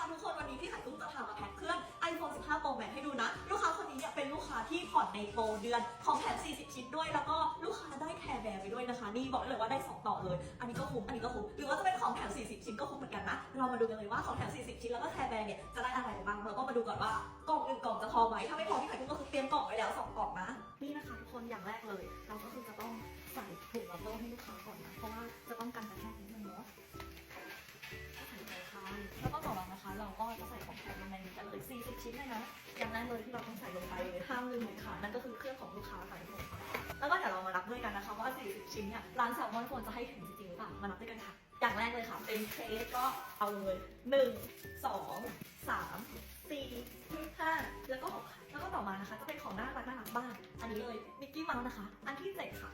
ค่ะทุกคนวันนี้พี่ไข่ตุ้มจะพามาแพ็คเครื่อง iPhone 15 Pro Max ให้ดูนะ ลูกค้าคนนี้เนี่ยเป็นลูกค้าที่ผ่อนในโปรเดือนของแถม 40 ชิ้นด้วย แล้วก็ลูกค้าได้แคร์แบร์ไปด้วยนะคะ นี่บอกได้เลยว่าได้ 2 ต่อเลย อันนี้ก็คุ้ม อันนี้ก็คุ้ม หรือว่าจะเป็นของแถม 40 ชิ้นก็คุ้มเหมือนกันนะ เรามาดูกันเลยว่าของแถม 40 ชิ้นแล้วก็แคร์แบร์เนี่ยจะได้อะไรบ้าง เราก็มาดูก่อนว่ากล่องหนึ่งกล่องจะพอไหม ถ้าไม่พอพี่ไข่ตุ้มก็คือเตรียมกล่องไว้แล้วสองกล่องนะ นี่นะคะทุกคนอย่างแรกเลย เราก็คือจะต้องใส่ถุงรับโลให้ลูกค้าก่อนนะ เพราะว่าจะต้องก เลย 40 ชิ้นเลยนะ อย่างแรกเลยที่เราต้องใส่ลงไปเลยห้ามลืมเลยค่ะ นั่นก็คือเครื่องของลูกค้าค่ะทุกคนค่ะแล้วก็เดี๋ยวเรามานับด้วยกันนะคะว่า 40 ชิ้นเนี่ยร้านแซลมอนควรจะให้ถึงจริงๆหรือเปล่า มานับด้วยกันค่ะ อย่างแรกเลยค่ะ เป็นเคสก็เอาเลย 1 2 3 4 5 แล้วก็ 6 ค่ะ แล้วก็ต่อมานะคะ จะเป็นของน่ารักน่ารักบ้าง อันนี้เลยมิกกี้เมาส์นะคะ อันที่ 7 ค่ะ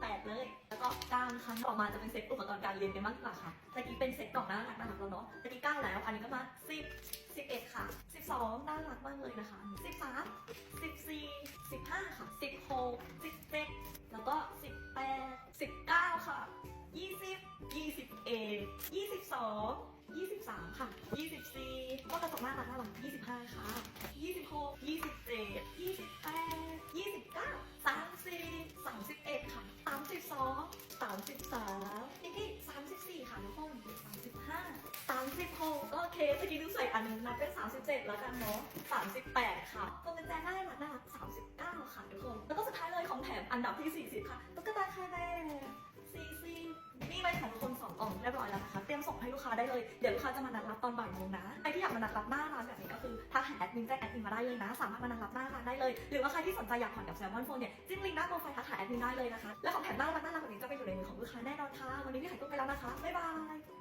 แปดเลย แล้วก็เก้านะคะต่อมาจะเป็นเซ็ตอุปกรณ์การเรียนกันบ้างดีกว่าค่ะตะกี้เป็นเซ็ตกล่องน่ารักน่ารักแล้วเนาะตะกี้เก้าแล้ว อันนี้ก็มาสิ บสิบเอ็ดค่ะสิบสองน่ารักมากเลยนะคะสิบสามสิบสี่สิบห้าค่ะสิบหกสิบเจ็ดแล้วก็สิบแปดสิบเก้าค่ะยี่สิบยี่สิบเอ็ดยี่สิบสองยี่สิบสามค่ะยี่สิบสี่ก็กระจกน่ารักน่ารักยี่สิบห้าค่ะยี่สิบหกยี่สิบเจ็ดยี่สิบแปดยี่สิบเก้าสามสิบเอ็ดค่ะสามสิบสองสามสิบสามนี่ที่สามสิบสี่ค่ะทุกคน กก็โอเคเมื่อกี้ลืมใส่อันนึงนับเป็นสามสิบเจ็ดแล้วกันเนาะสามสิบแปดค่ะตัวเป็นแจน่ารักน่ารักสามสิบเก้าค่ะทุกคน แล้วก็สุดท้ายเลยของแถมอันดับที่สี่สิบค่ะตุ๊กตาคาแรสี่สิบนี่เลยค่ะทุกคนสองกล่องเรียบร้อยแล้วนะคะ เตรียมส่งให้ลูกค้าได้เลย เดี๋ยวลูกค้าจะมานัดรับตอนบ่ายโมงนะ ใครที่อยากมานัดรับหน้าร้านแบบนี้ก็คือถ้าหาแอดมินแจ้งแอดมินมาได้เลยนะ สามารถมานัดรับหน้าร้านได้เลย หรือว่าใครที่สนใจอยากผ่อนกับแซลมอนโฟนเนี่ย จิ้มลิงก์หน้าโปรไฟล์ทักหาแอดมินได้เลยนะคะ และของแถมน่ารักน่ารักแบบนี้จะไปอยู่ในมือของลูกค้าแน่นอนค่ะ วันนี้พี่ไข่ตุ้มไปแล้วนะคะ บ๊ายบาย